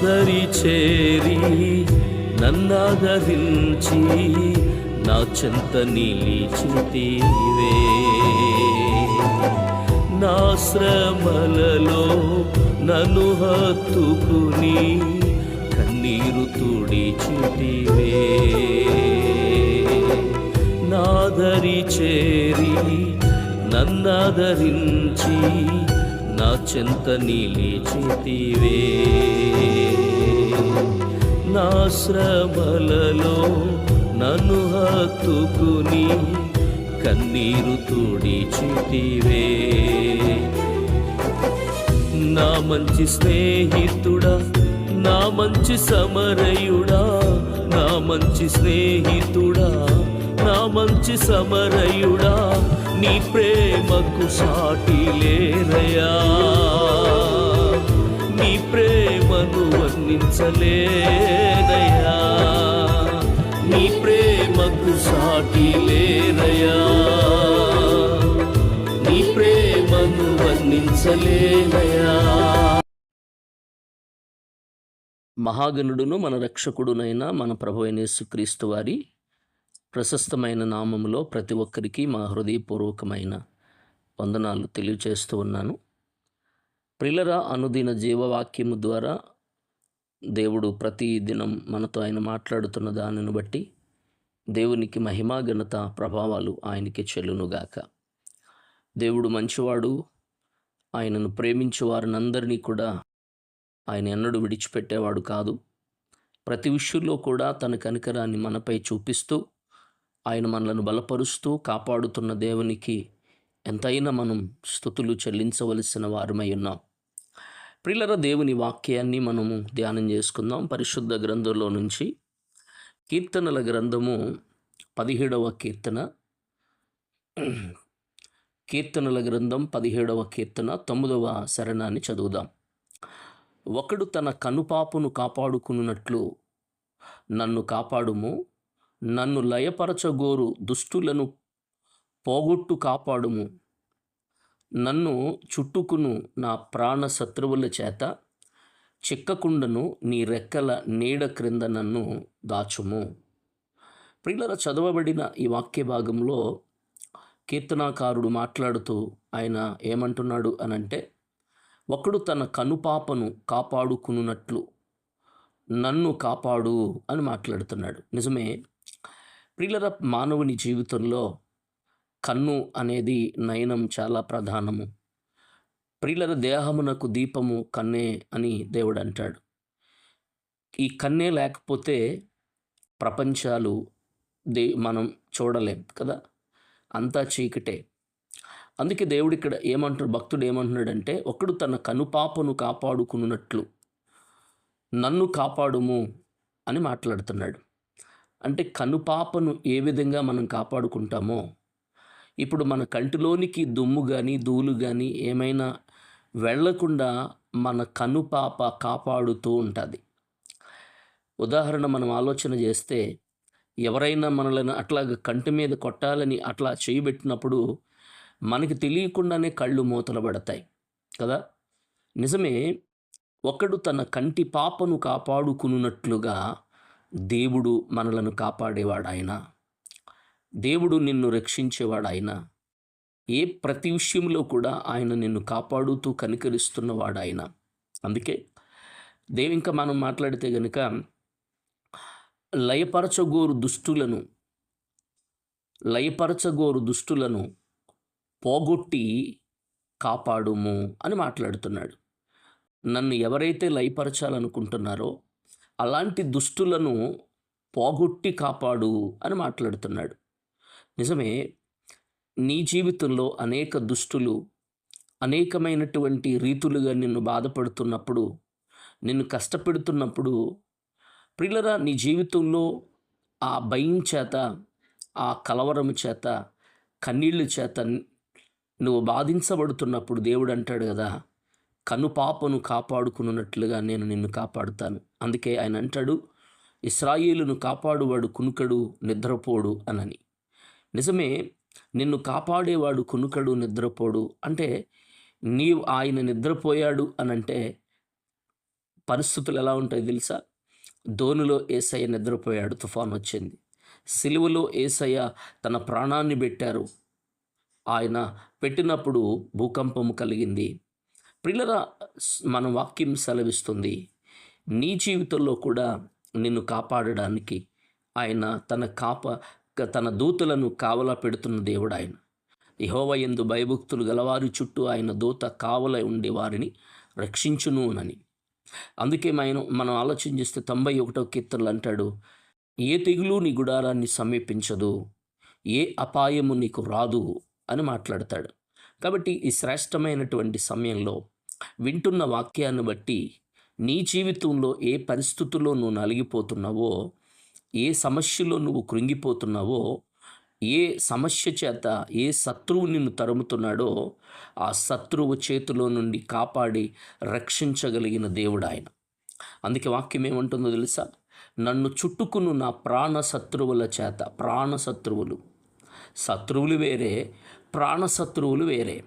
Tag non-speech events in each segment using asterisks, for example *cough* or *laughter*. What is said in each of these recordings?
నాదరి చేరి నన్నాదరించి నా చెంత నిలిచితివే నా శ్రమలలో నన్ను హత్తుకుని కన్నీరు తుడిచితివే. నాదరి చేరి నన్నాదరించి నా చెంత నిలిచితివే నా శ్రమలలో నన్ను హత్తుకుని కన్నీరు తుడిచితివే నా మంచి స్నేహితుడా నా మంచి సమరయుడా నా మంచి స్నేహితుడా నా మంచి సమరయుడా నీ ప్రేమకు సాటి లేరయా నీ ప్రేమను వర్ణించలేదయా నీ ప్రేమకు సాటి లేరయా నీ ప్రేమను వర్ణించలేదయా మహాగణుడును మన రక్షకుడునైన మన ప్రభు అయిన యేసుక్రీస్తు వారి ప్రశస్తమైన నామములో ప్రతి ఒక్కరికి మా హృదయపూర్వకమైన వందనాలు తెలియచేస్తూ ఉన్నాను. ప్రిలరా అనుదిన జీవవాక్యము ద్వారా దేవుడు ప్రతి దినం మనతో ఆయన మాట్లాడుతున్న దానిని బట్టి దేవునికి మహిమా ఘనత ప్రభావాలు ఆయనకి చెల్లునుగాక. దేవుడు మంచివాడు. ఆయనను ప్రేమించే వారినందరినీ కూడా ఆయన ఎన్నడూ విడిచిపెట్టేవాడు కాదు. ప్రతి విషయంలో కూడా తన కనికరాన్ని మనపై చూపిస్తూ ఆయన మనలను బలపరుస్తూ కాపాడుతున్న దేవునికి ఎంతైనా మనం స్థుతులు చెల్లించవలసిన వారమై ఉన్నాం. ప్రిల్లర దేవుని వాక్యాన్ని మనము ధ్యానం చేసుకుందాం. పరిశుద్ధ గ్రంథంలో నుంచి కీర్తనల గ్రంథము పదిహేడవ కీర్తన. కీర్తనల గ్రంథం పదిహేడవ కీర్తన. తొమ్మిదవ శరణాన్ని చదువుదాం. ఒకడు తన కనుపాపును కాపాడుకున్నట్లు నన్ను కాపాడుము నన్ను లయపరచగోరు దుష్టులను పోగొట్టు కాపాడుము. నన్ను చుట్టుకును నా ప్రాణ శత్రువుల చేత. చిక్కకుండను నీ రెక్కల నీడ క్రింద నన్ను దాచుము. ప్రియుల చదవబడిన ఈ వాక్య భాగంలో కీర్తనాకారుడు మాట్లాడుతూ ఆయన ఏమంటున్నాడు అనంటే ఒకడు తన కనుపాపను కాపాడుకున్నట్లు నన్ను కాపాడు అని మాట్లాడుతున్నాడు. నిజమే ప్రియుల మానవుని జీవితంలో కన్ను అనేది నయనం చాలా ప్రధానము. ప్రియులర దేహమునకు దీపము కన్నే అని దేవుడు అంటాడు ఈ కన్నే లేకపోతే ప్రపంచాలు దే మనం చూడలేం కదా? అంతా చీకటే. అందుకే దేవుడు ఇక్కడ ఏమంటున్నాడు భక్తుడు ఏమంటున్నాడంటే ఒకడు తన కనుపాపను కాపాడుకున్నట్లు నన్ను కాపాడుము అని మాట్లాడుతున్నాడు. అంటే కనుపాపను ఏ విధంగా మనం కాపాడుకుంటామో ఇప్పుడు మన కంటిలోనికి దుమ్ము కానీ ధూళి కానీ ఏమైనా వెళ్ళకుండా మన కనుపాప కాపాడుతూ ఉంటుంది. ఉదాహరణ మనం ఆలోచన చేస్తే ఎవరైనా మనల్ని అట్లా కంటి మీద కొట్టాలని అట్లా చేయబెట్టినప్పుడు మనకి తెలియకుండానే కళ్ళు మూతలు పడతాయి కదా? నిజమే ఒకడు తన కంటి పాపను కాపాడుకున్నట్లుగా దేవుడు మనలను కాపాడేవాడు ఆయన దేవుడు నిన్ను రక్షించేవాడు ఆయన ఏ ప్రతి విషయంలో కూడా ఆయన నిన్ను కాపాడుతూ కనికరిస్తున్నవాడు ఆయన అందుకే దేవింక ఇంకా మనం మాట్లాడితే గనుక లయపరచగోరు దుష్టులను లయపరచగోరు దుష్టులను పోగొట్టి కాపాడుము అని మాట్లాడుతున్నాడు. నన్ను ఎవరైతే లయపరచాలనుకుంటున్నారో అలాంటి దుష్టులను పోగొట్టి కాపాడు అని మాట్లాడుతున్నాడు. నిజమే నీ జీవితంలో అనేక దుష్టులు అనేకమైనటువంటి రీతులుగా నిన్ను బాధపడుతున్నప్పుడు నిన్ను కష్టపెడుతున్నప్పుడు ప్రిల్లరా నీ జీవితంలో ఆ భయం చేత ఆ కలవరం చేత కన్నీళ్ళ చేత నువ్వు బాధించబడుతున్నప్పుడు దేవుడు అంటాడు కదా కనుపాపను కాపాడుకున్నట్లుగా నేను నిన్ను కాపాడుతాను. అందుకే ఆయన అంటాడు ఇస్రాయేలును కాపాడువాడు కునుకడు నిద్రపోడు అనని. నిజమే నిన్ను కాపాడేవాడు కునుకడు నిద్రపోడు. అంటే నీవు ఆయన నిద్రపోయాడు అనంటే పరిస్థితులు ఎలా ఉంటాయి తెలుసా? ధోనిలో ఏసయ్య నిద్రపోయాడు తుఫాన్ వచ్చింది. సిలువలో ఏసయ్య తన ప్రాణాన్ని పెట్టారు. ఆయన పెట్టినప్పుడు భూకంపము కలిగింది. ప్రిల్లరా మన వాక్యం సెలవిస్తుంది నీ జీవితంలో కూడా నిన్ను కాపాడడానికి ఆయన తన కాప తన దూతలను కావలా పెడుతున్న దేవుడు ఆయన. యహోవ ఎందు భయభక్తులు గలవారి చుట్టూ ఆయన దూత కావల ఉండే వారిని రక్షించును అని అందుకే మనం మనం ఆలోచన చేస్తే తొంభై ఒకటో కీర్తనలు అంటాడు ఏ తెగులు నీ గుడారాన్ని సమీపించదు ఏ అపాయము నీకు రాదు అని మాట్లాడతాడు. కాబట్టి ఈ శ్రేష్టమైనటువంటి సమయంలో వింటున్న వాక్యాన్ని బట్టి నీ జీవితంలో ఏ పరిస్థితుల్లో నువ్వు నలిగిపోతున్నావో ఏ సమస్యలో నువ్వు కృంగిపోతున్నావో ఏ సమస్య చేత ఏ శత్రువు నిన్ను తరుముతున్నాడో ఆ శత్రువు చేతిలో నుండి కాపాడి రక్షించగలిగిన దేవుడు ఆయన. అందుకే వాక్యం ఏమంటుందో తెలుసా? నన్ను చుట్టుకును నా ప్రాణ శత్రువుల చేత ప్రాణ శత్రువులు. శత్రువులు వేరే ప్రాణ శత్రువులు వేరే.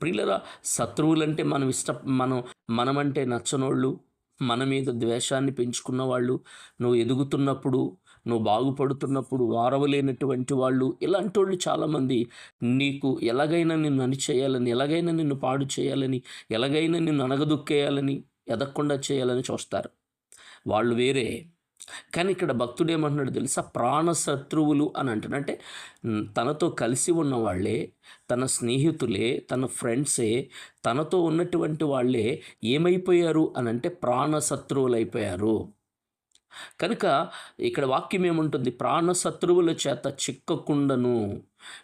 ప్రియులరా శత్రువులంటే మనం ఇష్ట మనం మనమంటే నచ్చనోళ్ళు మన మీద ద్వేషాన్ని పెంచుకున్న వాళ్ళు నువ్వు ఎదుగుతున్నప్పుడు నువ్వు బాగుపడుతున్నప్పుడు వారవలేనటువంటి వాళ్ళు ఇలాంటి వాళ్ళు చాలామంది నీకు ఎలాగైనా నిన్ను అణిచేయాలని ఎలాగైనా నిన్ను పాడు చేయాలని ఎలాగైనా నిన్ను అనగదొక్కేయాలని ఎదగకుండా చేయాలని చూస్తారు. వాళ్ళు వేరే. కానీ ఇక్కడ భక్తుడు ఏమంటున్నాడు తెలుసా? ప్రాణ శత్రువులు అని అంటున్నాడు. అంటే తనతో కలిసి ఉన్న వాళ్ళే తన స్నేహితులే తన ఫ్రెండ్సే తనతో ఉన్నటువంటి వాళ్ళే ఏమైపోయారు అని అంటే ప్రాణ శత్రువులు అయిపోయారు కనుక ఇక్కడ వాక్యం ఏముంటుంది? ప్రాణ శత్రువుల చేత చిక్కకుండను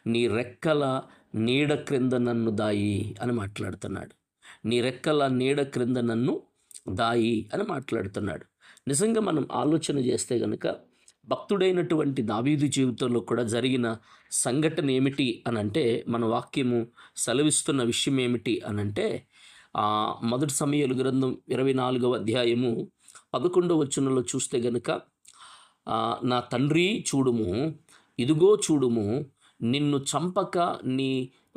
నీ రెక్కల నీడ క్రింద నన్ను దాయి అని మాట్లాడుతున్నాడు. నీ రెక్కల నీడ క్రింద నన్ను దాయి అని మాట్లాడుతున్నాడు. నిజంగా మనం ఆలోచన చేస్తే కనుక భక్తుడైనటువంటి దావీదు జీవితంలో కూడా జరిగిన సంఘటన ఏమిటి అని అంటే మన వాక్యము సెలవిస్తున్న విషయం ఏమిటి అని అంటే మొదటి సమయాలు గ్రంథం ఇరవై నాలుగవ అధ్యాయము పదకొండవ వచనంలో చూస్తే గనుక నా తండ్రి చూడుము ఇదిగో చూడుము నిన్ను చంపక నీ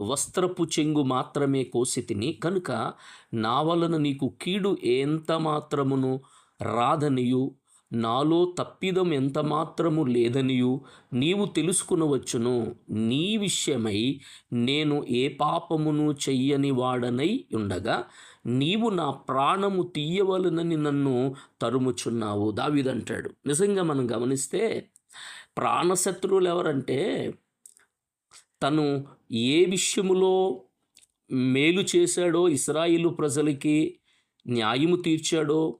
వస్త్రపు చెంగు మాత్రమే కోసి తిని కనుక నా వలన నీకు కీడు ఎంత మాత్రమును రాదనియు నాలో తప్పిదం ఎంత మాత్రము లేదనియు నీవు తెలుసుకునవచ్చును. నీ విషయమై నేను ఏ పాపమును చెయ్యని వాడనై ఉండగా నీవు నా ప్రాణము తీయవలనని నన్ను తరుముచున్నావు. దావిదంటాడు నిజంగా మనం గమనిస్తే ప్రాణశత్రువులు ఎవరంటే తను ఏ విషయములో మేలు చేశాడో ఇస్రాయిలు ప్రజలకి న్యాయము తీర్చాడో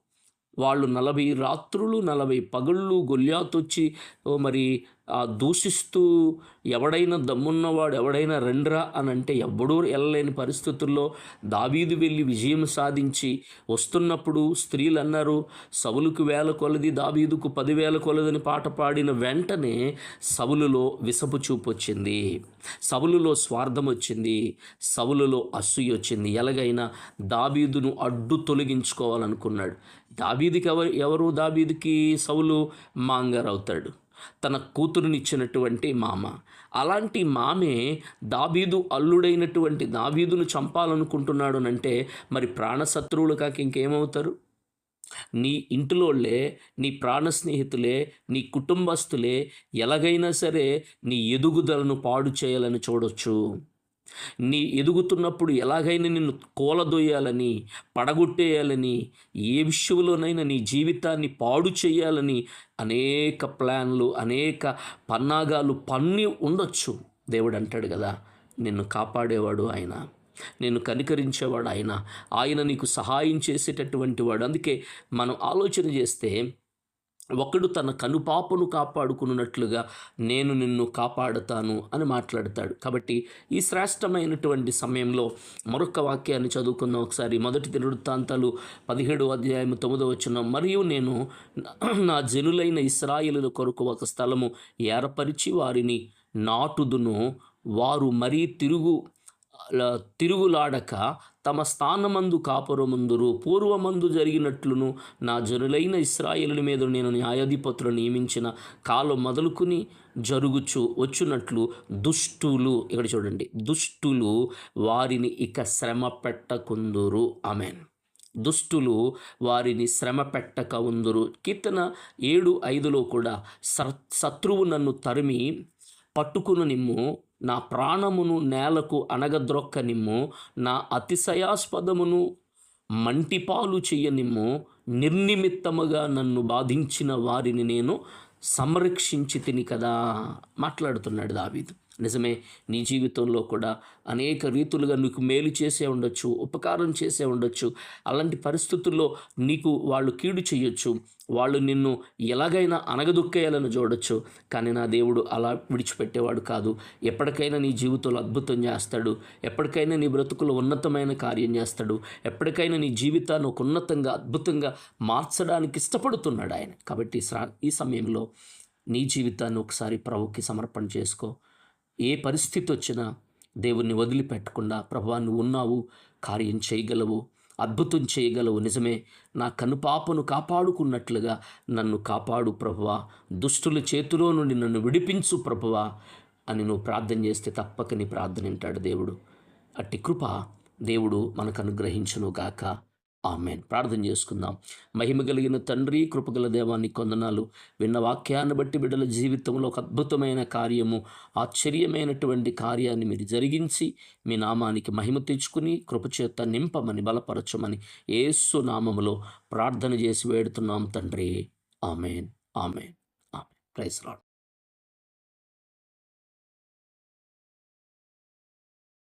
వాళ్ళు నలభై రాత్రులు నలభై పగళ్ళు గొల్యాతొచ్చి ఓ మరి దూషిస్తూ ఎవడైనా దమ్మున్నవాడు ఎవడైనా రండ్రా అని అంటే ఎవ్వడూ వెళ్ళలేని పరిస్థితుల్లో దావీదు వెళ్ళి విజయం సాధించి వస్తున్నప్పుడు స్త్రీలు అన్నారు సవులుకు వేల కొలది దావీదుకు పదివేల కొలదని పాట పాడిన వెంటనే సవులులో విసపు చూపు వచ్చింది. సవులులో స్వార్థం వచ్చింది. సవులులో అసూయ వచ్చింది. ఎలాగైనా దావీదును అడ్డు తొలగించుకోవాలనుకున్నాడు. దావీదికి ఎవరు ఎవరు దావీదికి సవులు మాంగారు అవుతాడు తన కూతురునిచ్చినటువంటి మామ. అలాంటి మామే దాబీదు అల్లుడైనటువంటి దాబీదును చంపాలనుకుంటున్నాడునంటే మరి ప్రాణశత్రువులు కాక ఇంకేమవుతారు? నీ ఇంటిలోళ్ళే నీ ప్రాణ స్నేహితులే నీ కుటుంబస్తులే ఎలాగైనా సరే నీ ఎదుగుదలను పాడు చేయాలని చూడొచ్చు. నీ ఎదుగుతున్నప్పుడు ఎలాగైనా నిన్ను కూలదొయ్యాలని పడగొట్టేయాలని ఏ విషయంలోనైనా నీ జీవితాన్ని పాడు చేయాలని అనేక ప్లాన్లు అనేక పన్నాగాలు పన్ని ఉండొచ్చు. దేవుడు అంటాడు కదా నిన్ను కాపాడేవాడు ఆయన నేను కనికరించేవాడు ఆయన ఆయన నీకు సహాయం చేసేటటువంటి వాడు. అందుకే మనం ఆలోచన చేస్తే ఒకడు తన కనుపాపను కాపాడుకున్నట్లుగా నేను నిన్ను కాపాడుతాను అని మాట్లాడతాడు. కాబట్టి ఈ శ్రేష్టమైనటువంటి సమయంలో మరొక వాక్యాన్ని చదువుకుందాం ఒకసారి. మొదటి తిరువృత్తాంతాలు పదిహేడు అధ్యాయం తొమ్మిదో వచ్చిన మరియు నేను *clears throat* నా జనులైన ఇస్రాయిలు కొరకు ఒక స్థలము ఏర్పరిచి వారిని నాటుదును. వారు మరీ తిరుగు అలా తిరుగులాడక తమ స్థానమందు కాపురమందురు పూర్వమందు జరిగినట్లును నా జనులైన ఇస్రాయేలుల మీద నేను న్యాయాధిపతులు నియమించిన కాలం మొదలుకుని జరుగుచు వచ్చునట్లు దుష్టులు ఇక్కడ చూడండి దుష్టులు వారిని ఇక శ్రమ పెట్టకుందురు. ఆమెన్. దుష్టులు వారిని శ్రమ పెట్టక ఉందురు కీర్తన ఏడు ఐదులో కూడా సత్ శత్రువు నన్ను తరిమి పట్టుకును నిమ్ము నా ప్రాణమును నేలకు అనగద్రొక్క నిమ్ము నా అతిశయాస్పదమును మంటిపాలు చెయ్యనిమ్ము నిర్నిమిత్తముగా నన్ను బాధించిన వారిని నేను సంరక్షించి తిని కదా మాట్లాడుతున్నాడు దావీదు. నిజమే నీ జీవితంలో కూడా అనేక రీతులుగా నీకు మేలు చేసే ఉండొచ్చు ఉపకారం చేసే ఉండొచ్చు. అలాంటి పరిస్థితుల్లో నీకు వాళ్ళు కీడు చేయొచ్చు. వాళ్ళు నిన్ను ఎలాగైనా అనగదొక్కేయాలని చూడొచ్చు. కానీ నా దేవుడు అలా విడిచిపెట్టేవాడు కాదు. ఎప్పటికైనా నీ జీవితంలో అద్భుతం చేస్తాడు. ఎప్పటికైనా నీ బ్రతుకులో ఉన్నతమైన కార్యం చేస్తాడు. ఎప్పటికైనా నీ జీవితాన్ని ఒక ఉన్నతంగా అద్భుతంగా మార్చడానికి ఇష్టపడుతున్నాడు ఆయన. కాబట్టి ఈ సమయంలో నీ జీవితాన్ని ఒకసారి ప్రభుకి సమర్పణ చేసుకో. ఏ పరిస్థితి వచ్చినా దేవుణ్ణి వదిలిపెట్టకుండా ప్రభువా నువ్వు ఉన్నావు కార్యం చేయగలవు అద్భుతం చేయగలవు నిజమే నా కనుపాపను కాపాడుకున్నట్లుగా నన్ను కాపాడు ప్రభువా దుష్టుల చేతిలో నుండి నన్ను విడిపించు ప్రభువా అని నువ్వు ప్రార్థన చేస్తే తప్పక నీ ప్రార్థన వింటాడు దేవుడు. అట్టి కృప దేవుడు మనకు అనుగ్రహించును గాక ఆమెన్. ప్రార్థన చేసుకుందాం. మహిమ కలిగిన తండ్రి కృపగల దేవాన్ని కొందనాలు. విన్న వాక్యాన్ని బట్టి బిడ్డల జీవితంలో ఒక అద్భుతమైన కార్యము ఆశ్చర్యమైనటువంటి కార్యాన్ని మీరు జరిగించి మీ నామానికి మహిమ తెచ్చుకుని కృపచేత నింపమని బలపరచమని ఏసు నామములో ప్రార్థన చేసి వేడుతున్నాం తండ్రి. Amen. Amen. Amen. Praise Lord